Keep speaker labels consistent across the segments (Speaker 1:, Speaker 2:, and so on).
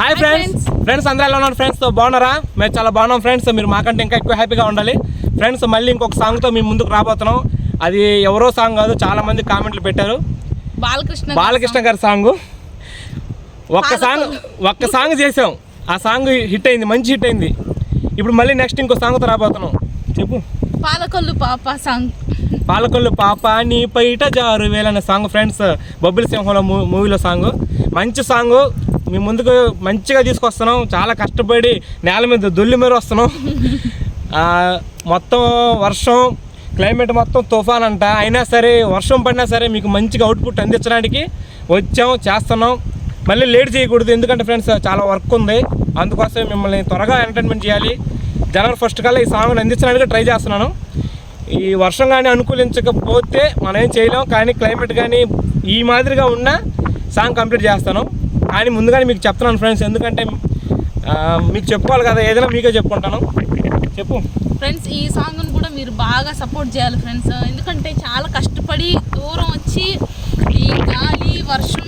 Speaker 1: Hi friends friends అందరూ ఎలా ఉన్నారు? ఫ్రెండ్స్ బాగున్నారా? మేము చాలా బాగున్నాం ఫ్రెండ్స్ మీరు మాకంటే ఇంకా ఎక్కువ హ్యాపీగా ఉండాలి. ఫ్రెండ్స్ మళ్ళీ ఇంకొక సాంగ్తో మీ ముందుకు రాబోతున్నాం. అది ఎవరో సాంగ్ కాదు చాలా మంది కామెంట్లు పెట్టారు.
Speaker 2: బాలకృష్ణ
Speaker 1: బాలకృష్ణ గారి సాంగ్ ఒక్క సాంగ్ ఒక్క సాంగ్ చేసాం. ఆ సాంగ్ హిట్ అయింది మంచి హిట్ అయింది. ఇప్పుడు మళ్ళీ నెక్స్ట్ ఇంకో సాంగ్తో రాబోతున్నాం. చెప్పు.
Speaker 2: పాలకొల్లు పాప సాంగ్
Speaker 1: పాలకొల్లు పాప నీ పైట జారు వేలనే సాంగ్ ఫ్రెండ్స్ బొబ్బిలి సింహంలో మూవీలో సాంగ్ మంచి సాంగ్ మీ ముందుకు మంచిగా తీసుకొస్తున్నాం. చాలా కష్టపడి నేల మీద దొల్లి మీద వస్తున్నాం. మొత్తం వర్షం క్లైమేట్ మొత్తం తుఫాన్ అంట అయినా సరే వర్షం పడినా సరే మీకు మంచిగా అవుట్పుట్ అందించడానికి వచ్చాం చేస్తున్నాం. మళ్ళీ లేట్ చేయకూడదు. ఎందుకంటే ఫ్రెండ్స్ చాలా వర్క్ ఉంది. అందుకోసం మిమ్మల్ని త్వరగా ఎంటర్టైన్మెంట్ చేయాలి. జనవరి ఫస్ట్ కల్లా ఈ సాంగ్ని అందించడానికి ట్రై చేస్తున్నాను. ఈ వర్షం కానీ అనుకూలించకపోతే మనం ఏం చేయలేం. కానీ క్లైమేట్ కానీ ఈ మాదిరిగా ఉన్న సాంగ్ కంప్లీట్ చేస్తాను. కానీ ముందుగానే మీకు చెప్తున్నాను ఫ్రెండ్స్ ఎందుకంటే మీకు చెప్పుకోవాలి కదా ఏదైనా మీకే చెప్పుకుంటాను. చెప్పు.
Speaker 2: ఫ్రెండ్స్ ఈ సాంగ్ను కూడా మీరు బాగా సపోర్ట్ చేయాలి ఫ్రెండ్స్. ఎందుకంటే చాలా కష్టపడి దూరం వచ్చి ఈ గాలి వర్షం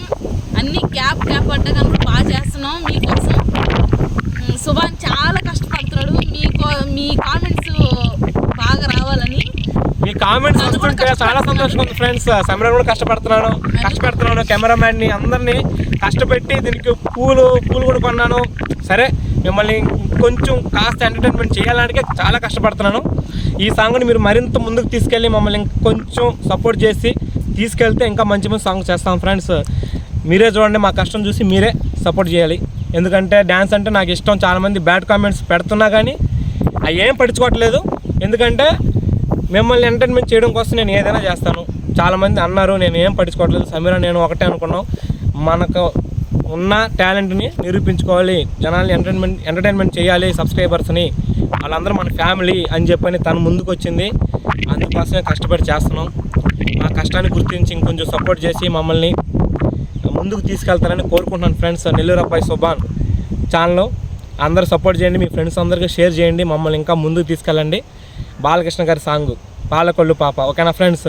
Speaker 2: అన్ని క్యాప్ క్యాప్ పడ్డా కూడా బాగా చేస్తున్నాం మీకోసం. సుభాన్ చాలా కష్టపడుతున్నాడు. మీకో మీ కామెంట్స్
Speaker 1: ఈ కామెంట్స్ చూస్తుంటే చాలా సంతోషంగా ఉంది ఫ్రెండ్స్ సమరం కూడా కష్టపడుతున్నాను కష్టపెడుతున్నాను కెమెరామ్యాన్ని అందరినీ కష్టపెట్టి దీనికి పూలు పూలు కూడా కొన్నాను. సరే మిమ్మల్ని కొంచెం కాస్త ఎంటర్టైన్మెంట్ చేయడానికి చాలా కష్టపడుతున్నాను. ఈ సాంగ్ని మీరు మరింత ముందుకు తీసుకెళ్ళి మమ్మల్ని కొంచెం సపోర్ట్ చేసి తీసుకెళ్తే ఇంకా మంచి మంచి సాంగ్ చేస్తాం ఫ్రెండ్స్ మీరే చూడండి మా కష్టం చూసి మీరే సపోర్ట్ చేయాలి. ఎందుకంటే డ్యాన్స్ అంటే నాకు ఇష్టం. చాలామంది బ్యాడ్ కామెంట్స్ పెడుతున్నా కానీ అవి ఏం పట్టించుకోవట్లేదు. ఎందుకంటే మిమ్మల్ని ఎంటర్టైన్మెంట్ చేయడం కోసం నేను ఏదైనా చేస్తాను. చాలామంది అన్నారు నేను ఏం పట్టించుకోవట్లేదు సమీర నేను ఒకటే అనుకున్నాం. మనకు ఉన్న టాలెంట్ని నిరూపించుకోవాలి. జనాల్ని ఎంటర్టైన్మెంట్ ఎంటర్టైన్మెంట్ చేయాలి సబ్స్క్రైబర్స్ని వాళ్ళందరూ మన ఫ్యామిలీ అని చెప్పని తను ముందుకు వచ్చింది అందుకోసమే కష్టపడి చేస్తున్నాం. మా కష్టాన్ని గుర్తించి ఇంకొంచెం సపోర్ట్ చేసి మమ్మల్ని ముందుకు తీసుకెళ్తారని కోరుకుంటున్నాను ఫ్రెండ్స్ నెల్లూరు అబ్బాయి సుభాన్ ఛానల్ అందరూ సపోర్ట్ చేయండి మీ ఫ్రెండ్స్ అందరికీ షేర్ చేయండి. మమ్మల్ని ఇంకా ముందుకు తీసుకెళ్ళండి. బాలకృష్ణ గారి సాంగ్ పాలకొల్లు పాప ఓకేనా ఫ్రెండ్స్